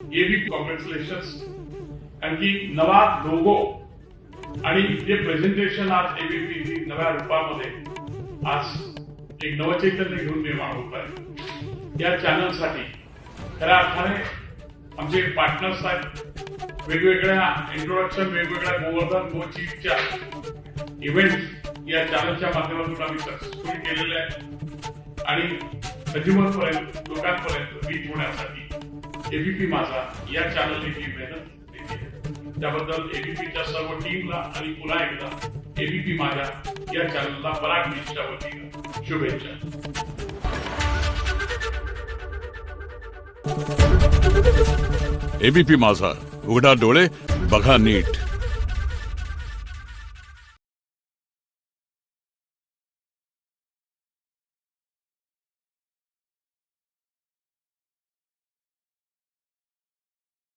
ये ABP congratulation आणखी नवा लोगो आणि जे प्रेझेंटेशन आज एबीपी नव्या रूपामध्ये आज एक नवचैतन्य घेऊन निर्माण होत आहे. या चॅनलसाठी खऱ्या अर्थाने आमचे पार्टनर्स आहेत वेगवेगळ्या इंट्रोडक्शन वेगवेगळ्या गोवर्धन गो चीफच्या इव्हेंट या चॅनलच्या माध्यमातून आम्ही सक्सेसफुल केलेले आहे आणि कंझ्युमर लोकांपर्यंत रीच होण्यासाठी. एबीपी माझा या चॅनलने जी मेहनत केली त्याबद्दल एबीपीच्या सर्व टीमला आणि पुन्हा एकदा एबीपी माझ्या या चॅनलला पराग न्यूजच्या वतीनं शुभेच्छा. एबीपी माझा. उघडा डोळे बघा नीट.